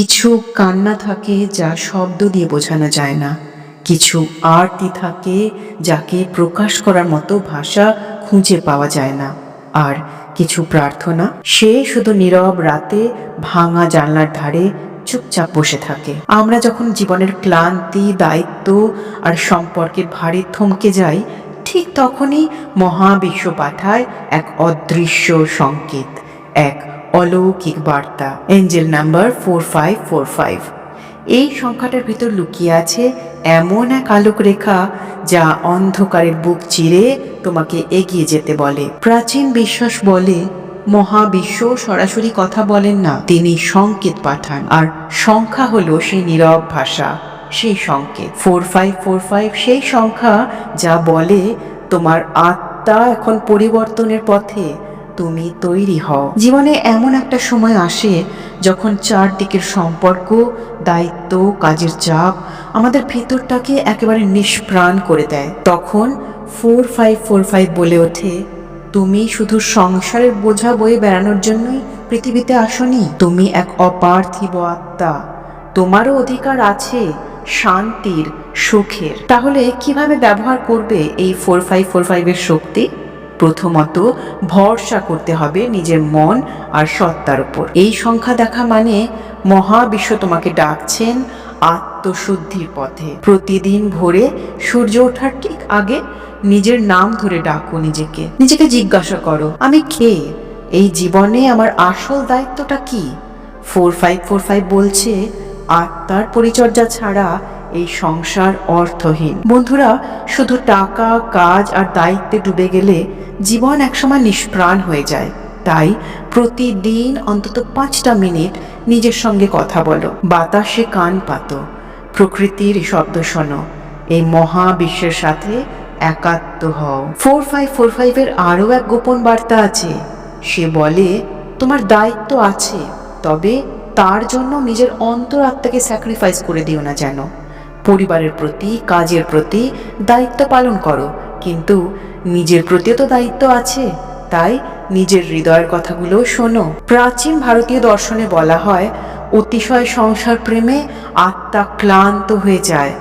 কিছু কান্না থাকে যা শব্দ দিয়ে বোঝানো যায় না। কিছু আরতি থাকে যাকে প্রকাশ করার মতো ভাষা খুঁজে পাওয়া যায় না। আর কিছু প্রার্থনা, সে শুধু নীরব রাতে ভাঙা জানলার ধারে চুপচাপ বসে থাকে। আমরা যখন জীবনের ক্লান্তি, দায়িত্ব আর সম্পর্কের ভারে থমকে যাই, ঠিক তখনই মহাবিশ্ব পাঠায় এক অদৃশ্য সংকেত, এক অলৌকিক বার্তা, angel number four five four five এই সংখ্যাটার ভিতর লুকিয়ে আছে এমন এক আলোক রেখা যা অন্ধকারের বুক চিরে তোমাকে এগিয়ে যেতে বলে। প্রাচীন বিশ্বাস বলে, মহাবিশ্ব সরাসরি কথা বলেন না, তিনি সংকেত পাঠান। আর সংখ্যা হলো সেই নীরব ভাষা, সেই সংকেত। ফোর ফাইভ ফোর ফাইভ সেই সংখ্যা যা বলে, তোমার আত্মা এখন পরিবর্তনের পথে। তুমি তৈরি হও। জীবনে এমন একটা সময় আসে যখন চারদিকের সম্পর্ক, দায়িত্ব, কাজের চাপ আমাদের ভেতরটাকে একেবারে নিষ্প্রাণ করে দেয়। তখন ফোর ফাইভ ফোর ফাইভ বলে ওঠে, তুমি শুধু সংসারের বোঝা বয়ে বেড়ানোর জন্যই পৃথিবীতে আসনি? তুমি এক অপার্থিব আত্মা। তোমারও অধিকার আছে শান্তির, সুখের। তাহলে কীভাবে ব্যবহার করবে এই ফোর ফাইভ ফোর ফাইভের শক্তি? প্রথমত ভরসা করতে হবে নিজের মন আর সত্তার উপর। এই সংখ্যা দেখা মানে মহাবিশ্ব তোমাকে ডাকছেন আত্মশুদ্ধির পথে। প্রতিদিন ভোরে সূর্য ওঠার ঠিক আগে নিজের নাম ধরে ডাকো নিজেকে। নিজেকে জিজ্ঞাসা করো, আমি কে? এই জীবনে আমার আসল দায়িত্বটা কি? ফোর ফাইভ ফোর ফাইভ বলছে, আত্মার পরিচর্যা ছাড়া এই সংসার অর্থহীন। বন্ধুরা, শুধু টাকা, কাজ আর দায়িত্বে ডুবে গেলে জীবন একসময় নিষ্প্রাণ হয়ে যায়। তাই প্রতিদিন অন্তত পাঁচটা মিনিট নিজের সঙ্গে কথা বলো। বাতাসে কান পাতো। প্রকৃতির শব্দ শোনো। এই মহাবিশ্বের সাথে একাত্ম হও। ফোর ফাইভ ফোর ফাইভের আরও এক গোপন বার্তা আছে। সে বলে, তোমার দায়িত্ব আছে, তবে তার জন্য নিজের অন্তর আত্মাকে স্যাক্রিফাইস করে দিও না যেন। পরিবারের প্রতি, কাজের প্রতি দায়িত্ব পালন করো। কিন্তু নিজের প্রতিও তো দায়িত্ব আছে। তাই নিজের হৃদয়ের কথাগুলো শোনো। প্রাচীন ভারতীয় দর্শনে বলা হয়, অতিশয় সংসার প্রেমে আত্মা ক্লান্ত হয়ে যায়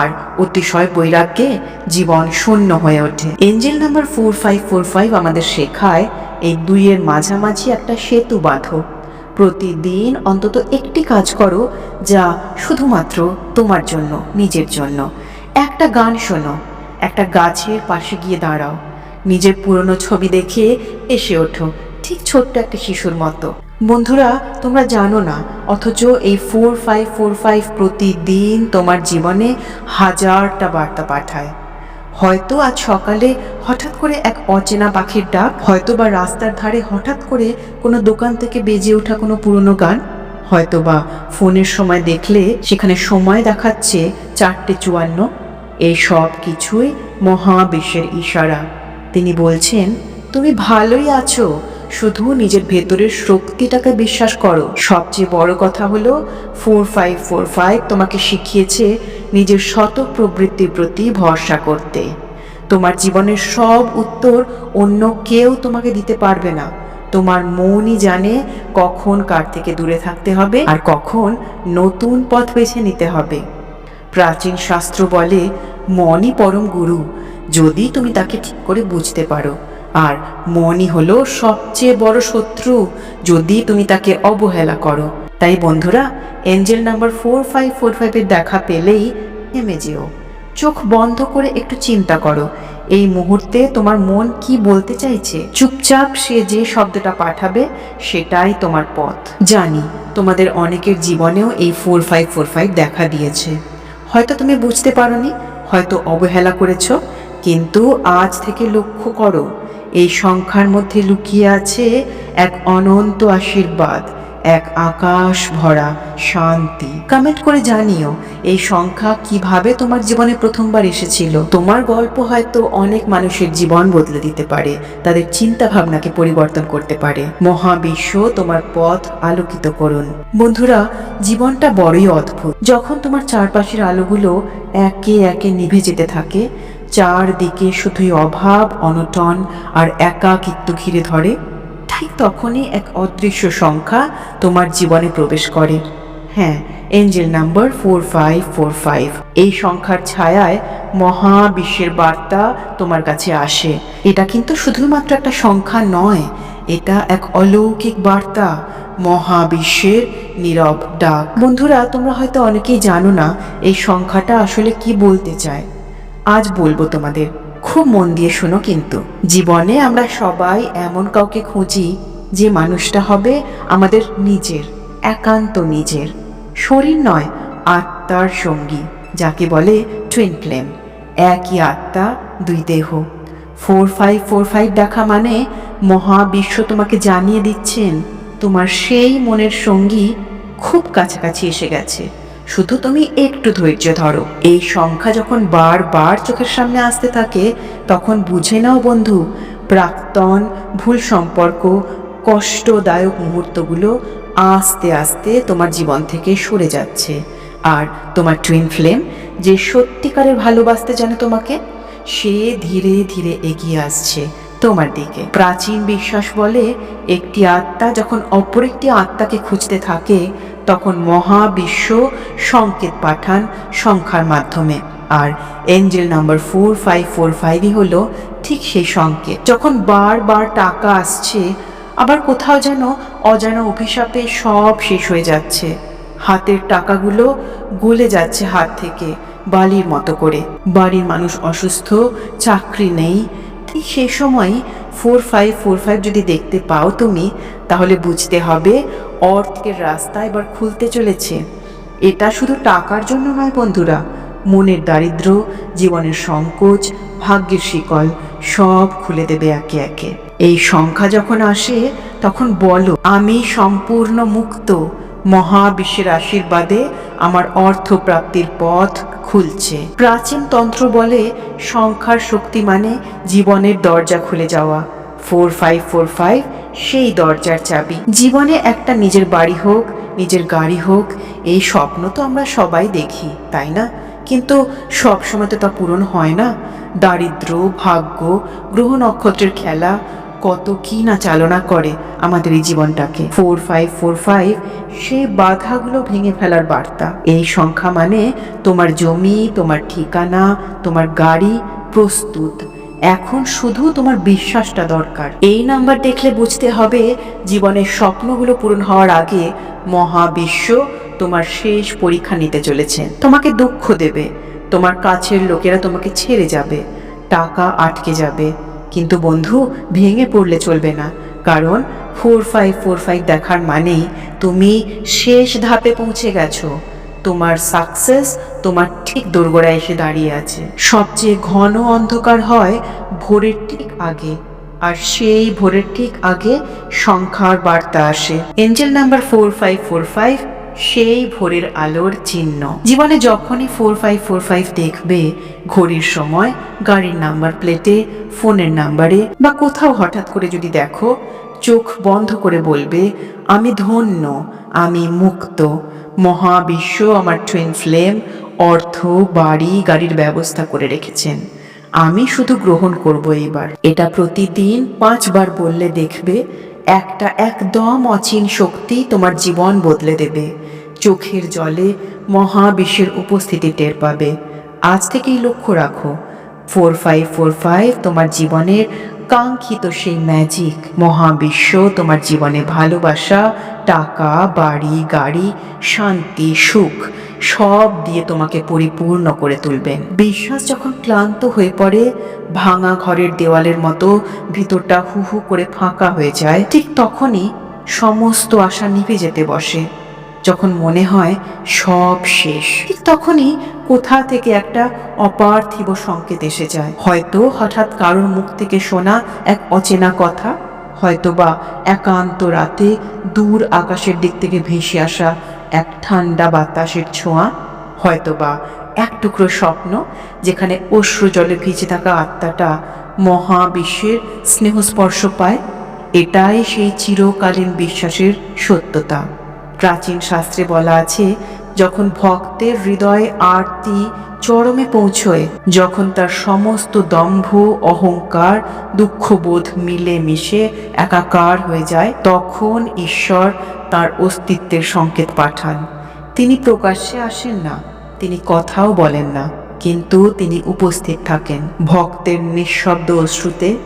আর অতিশয় বৈরাগ্যে জীবন শূন্য হয়ে ওঠে। Angel number four five four five আমাদের শেখায়, এই দুইয়ের মাঝামাঝি একটা সেতু বাঁধো। প্রতিদিন অন্তত একটি কাজ করো যা শুধুমাত্র তোমার জন্য, নিজের জন্য। একটা গান শোনো, একটা গাছের পাশে গিয়ে দাঁড়াও। নিজের পুরনো ছবি দেখে এসে ওঠো, ঠিক ছোট্ট একটা শিশুর মতো। বন্ধুরা, তোমরা জানো না, অথচ এই ফোর ফাইভ ফোর ফাইভ প্রতিদিন তোমার জীবনে হাজারটা বার্তা পাঠায়। হয়তো আজ সকালে হঠাৎ করে এক অচেনা পাখির ডাক হয়তো বা রাস্তার ধারে হঠাৎ করে কোনো দোকান থেকে বেজে ওঠা কোনো পুরনো গান হয়তো বা ফোনের সময় দেখলে সেখানে সময় দেখাচ্ছে চারটে চুয়ান্ন। এই সব কিছুই মহাবিশ্বের ইশারা। তিনি বলছেন, তুমি ভালোই আছো শুধু নিজের ভেতরের শক্তিটাকে বিশ্বাস করো। সবচেয়ে বড় কথা হলো ফোর ফাইভ ফোর ফাইভ তোমাকে শিখিয়েছে নিজের শত প্রবৃত্তির প্রতি ভরসা করতে। তোমার জীবনের সব উত্তর অন্য কেউ তোমাকে দিতে পারবে না। তোমার মনই জানে কখন কার থেকে দূরে থাকতে হবে আর কখন নতুন পথ বেছে নিতে হবে। প্রাচীন শাস্ত্র বলে, মনই পরম গুরু। যদি তুমি তাকে ঠিক করে বুঝতে পারো আর মনই হলো সবচেয়ে বড় শত্রু যদি তুমি তাকে অবহেলা করো। তাই বন্ধুরা angel number four five four ফাইভের দেখা পেলেই নেমে যেও। চোখ বন্ধ করে একটু চিন্তা করো। এই মুহূর্তে তোমার মন কি বলতে চাইছে? চুপচাপ সে যে শব্দটা পাঠাবে, সেটাই তোমার পথ। জানি, তোমাদের অনেকের জীবনেও এই ফোর ফাইভ ফোর ফাইভ দেখা দিয়েছে। হয়তো তুমি বুঝতে পারোনি, হয়তো অবহেলা করেছ, কিন্তু আজ থেকে লক্ষ্য করো এই সংখ্যার মধ্যে লুকিয়ে আছে এক অনন্ত আশীর্বাদ, এক আকাশ ভরা শান্তি। কমেন্ট করে জানিও, এই সংখ্যা কীভাবে তোমার জীবনে প্রথমবার এসেছিল? তোমার গল্প হয়তো অনেক মানুষের জীবন বদলে দিতে পারে, তাদের চিন্তা ভাবনাকে পরিবর্তন করতে পারে। মহাবিশ্ব তোমার পথ আলোকিত করুন। বন্ধুরা, জীবনটা বড়ই অদ্ভুত। যখন তোমার চারপাশের আলোগুলো একে একে নিভে যেতে থাকে চারদিকে শুধুই অভাব, অনটন আর একাকিত্ব ঘিরে ধরে, ঠিক তখনই এক অদৃশ্য সংখ্যা তোমার জীবনে প্রবেশ করে। হ্যাঁ angel number four five four five. এই সংখ্যার ছায়ায় মহাবিশ্বের বার্তা তোমার কাছে আসে। এটা কিন্তু শুধুমাত্র একটা সংখ্যা নয়, এটা এক অলৌকিক বার্তা, মহাবিশ্বের নীরব ডাক। বন্ধুরা, তোমরা হয়তো অনেকেই জানো না এই সংখ্যাটা আসলে কি বলতে চায়। আজ বলব তোমাদের। খুব মন দিয়ে শোনো কিন্তু। জীবনে আমরা সবাই এমন কাউকে খুঁজি যে মানুষটা হবে আমাদের নিজের, একান্ত নিজের। শরীর নয়, আত্মার সঙ্গী, যাকে বলে টুইন ফ্লেম একই আত্মা, দুই দেহ। ফোর ফাইভ ফোর ফাইভ দেখা মানে মহাবিশ্ব তোমাকে জানিয়ে দিচ্ছেন, তোমার সেই মনের সঙ্গী খুব কাছাকাছি এসে গেছে। শুধু তুমি একটু ধৈর্য ধরো। এই সংখ্যা যখন বারবার চোখের সামনে আসতে থাকে, তখন বুঝে নাও বন্ধু, প্রাক্তন, ভুল সম্পর্ক, কষ্টদায়ক মুহূর্তগুলো আস্তে আস্তে তোমার জীবন থেকে সরে যাচ্ছে। আর তোমার টুইন ফ্লেম যে সত্যিকারের ভালোবাসতে জানে তোমাকে, সে ধীরে ধীরে এগিয়ে আসছে তোমার দিকে। প্রাচীন বিশ্বাস বলে, একটি আত্মা যখন অপর একটি আত্মাকে খুঁজতে থাকে তখন মহাবিশ্ব সংকেত পাঠান সংখ্যার মাধ্যমে। আর angel number four five four ফাইভই হলো ঠিক সেই সংকেত। যখন বারবার টাকা আসছে, আবার কোথাও যেন অজানা অভিশাপে সব শেষ হয়ে যাচ্ছে। হাতের টাকাগুলো গলে যাচ্ছে হাত থেকে, বালির মতো করে। বাড়ির মানুষ অসুস্থ, চাকরি নেই। ঠিক সেই সময় ফোর ফাইভ ফোর ফাইভ যদি দেখতে পাও তুমি, তাহলে বুঝতে হবে অর্থের রাস্তা এবার খুলতে চলেছে। এটা শুধু টাকার জন্য নয় বন্ধুরা, মনের দারিদ্র, জীবনের সংকোচ, ভাগ্যের শিকল, সব খুলে দেবে একে একে। এই সংখ্যা যখন আসে, তখন বলো, আমি সম্পূর্ণ মুক্ত। মহাবিশ্বের আশীর্বাদে আমার অর্থ প্রাপ্তির পথ খুলছে। প্রাচীন তন্ত্র বলে, সংখ্যার শক্তি মানে জীবনের দরজা খুলে যাওয়া। ফোর ফাইভ ফোর ফাইভ সেই দরজার চাবি। জীবনে একটা নিজের বাড়ি হোক, নিজের গাড়ি হোক, এই স্বপ্ন তো আমরা সবাই দেখি, তাই না? কিন্তু সব সময় তো তা পূরণ হয় না। দারিদ্র ভাগ্য, গ্রহ নক্ষত্রের খেলা, কত কি না চালনা করে আমাদের এই জীবনটাকে। ফোর ফাইভ ফোর ফাইভ, সেই বাধাগুলো ভেঙে ফেলার বার্তা। এই সংখ্যা মানে তোমার জমি, তোমার ঠিকানা, তোমার গাড়ি প্রস্তুত। এখন শুধু তোমার বিশ্বাসটা দরকার। এই নাম্বার দেখলে বুঝতে হবে জীবনের স্বপ্নগুলো পূরণ হওয়ার আগে মহাবিশ্ব তোমার শেষ পরীক্ষা নিতে চলেছে। তোমাকে দুঃখ দেবে। তোমার কাছের লোকেরা তোমাকে ছেড়ে যাবে। টাকা আটকে যাবে। কিন্তু বন্ধু, ভেঙে পড়লে চলবে না। কারণ ফোর ফাইভ ফোর ফাইভ দেখার মানেই তুমি শেষ ধাপে পৌঁছে গেছো। তোমার সাকসেস তোমার ঠিক দোরগোড়ায় এসে দাঁড়িয়ে আছে। সবচেয়ে ঘন অন্ধকার হয় ভোরের ঠিক আগে, আর সেই ভোরের ঠিক আগে সংখ্যার বার্তা আসে। Angel number four five four five সেই ভোরের আলোর চিহ্ন। জীবনে যখনই ফোর ফাইভ ফোর ফাইভ দেখবে, ঘড়ির সময়, গাড়ির নাম্বার প্লেটে ফোনের নাম্বারে বা কোথাও হঠাৎ করে যদি দেখো, চোখ বন্ধ করে বলবে, আমি ধন্য, আমি মুক্ত, মহাবিশ্ব আমার টুইন ফ্লেম অর্থ, বাড়ি, গাড়ির ব্যবস্থা করে রেখেছেন। আমি শুধু গ্রহণ করব এইবার এটা প্রতিদিন পাঁচবার বললে দেখবে, একটা একদম অচিন শক্তি তোমার জীবন বদলে দেবে। চোখের জলে মহাবিশ্বের উপস্থিতি টের পাবে। আজ থেকেই লক্ষ্য রাখো, ফোর ফাইভ ফোর ফাইভ তোমার জীবনের কাঙ্ক্ষিত সেই ম্যাজিক। মহাবিশ্ব তোমার জীবনে ভালোবাসা, টাকা, বাড়ি, গাড়ি, শান্তি, সুখ সব দিয়ে তোমাকে পরিপূর্ণ করে তুলবেন বিশ্বাস যখন ক্লান্ত হয়ে পড়ে, ভাঙা ঘরের দেওয়ালের মতো ভিতরটা হু হু করে ফাঁকা হয়ে যায়। ঠিক তখনই সমস্ত আশা নিভে যেতে বসে। যখন মনে হয় সব শেষ, ঠিক তখনই কোথা থেকে একটা অপার্থিব সংকেত এসে যায়। হয়তো হঠাৎ কারোর মুখ থেকে শোনা এক অচেনা কথা, হয়তোবা একান্ত রাতে দূর আকাশের দিক থেকে ভেসে আসা এক ঠান্ডা বাতাসের ছোঁয়া, হয়তোবা এক টুকরো স্বপ্ন যেখানে অশ্রু জলে ভিজে থাকা আত্মাটা মহাবিশ্বের স্নেহস্পর্শ পায়, এটাই সেই চিরকালীন বিশ্বাসের সত্যতা। প্রাচীন শাস্ত্রে বলা আছে, যখন ভক্তের হৃদয়ে আরতি চরমে পৌঁছয়, যখন তার সমস্ত দম্ভ, অহংকার, দুঃখবোধ মিলে মিশে একাকার হয়ে যায়, তখন ঈশ্বর তার অস্তিত্বের সংকেত পাঠান। তিনি প্রকাশ্যে আসেন না, তিনি কথাও বলেন না, কিন্তু তিনি উপস্থিত থাকেন। ভক্তের নিঃশব্দ অশ্রুতে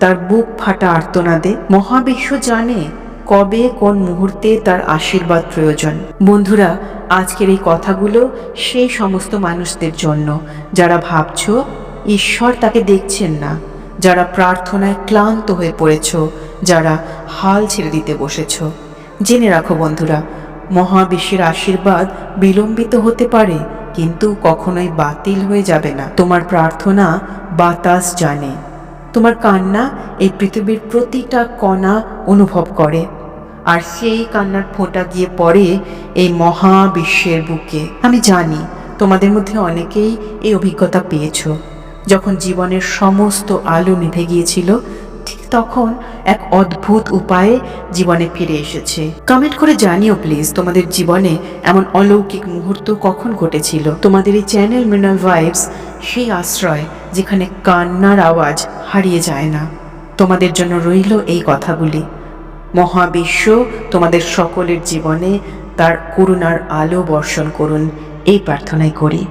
তার বুক ফাটা আর্তনাদে মহাবিশ্ব জানে কবে, কোন মুহূর্তে তার আশীর্বাদ প্রয়োজন? বন্ধুরা, আজকের এই কথাগুলো সেই সমস্ত মানুষদের জন্য, যারা ভাবছ, ঈশ্বর তাকে দেখছেন না, যারা প্রার্থনায় ক্লান্ত হয়ে পড়েছ, যারা হাল ছেড়ে দিতে বসেছ। জেনে রাখো বন্ধুরা, মহাবিশ্বের আশীর্বাদ বিলম্বিত হতে পারে, কিন্তু কখনোই বাতিল হয়ে যাবে না। তোমার প্রার্থনা বাতাস জানে। তোমার কান্না এই পৃথিবীর প্রতিটা কণা অনুভব করে। আর সেই কান্নার ফোঁটা গিয়ে পড়ে এই মহাবিশ্বের বুকে। আমি জানি তোমাদের মধ্যে অনেকেই এই অভিজ্ঞতা পেয়েছ। যখন জীবনের সমস্ত আলো নিভে গিয়েছিল, ঠিক তখন এক অদ্ভুত উপায়ে জীবনে ফিরে এসেছে। কমেন্ট করে জানিও প্লিজ তোমাদের জীবনে এমন অলৌকিক মুহূর্ত কখন ঘটেছিল। তোমাদের এই চ্যানেল মিনাল ভাইবস সেই আশ্রয় যেখানে কান্নার আওয়াজ হারিয়ে যায় না। তোমাদের জন্য রইল এই কথাগুলি। মহাবিশ্ব তোমাদের সকলের জীবনে তার করুণার আলো বর্ষণ করুন, এই প্রার্থনাই করি।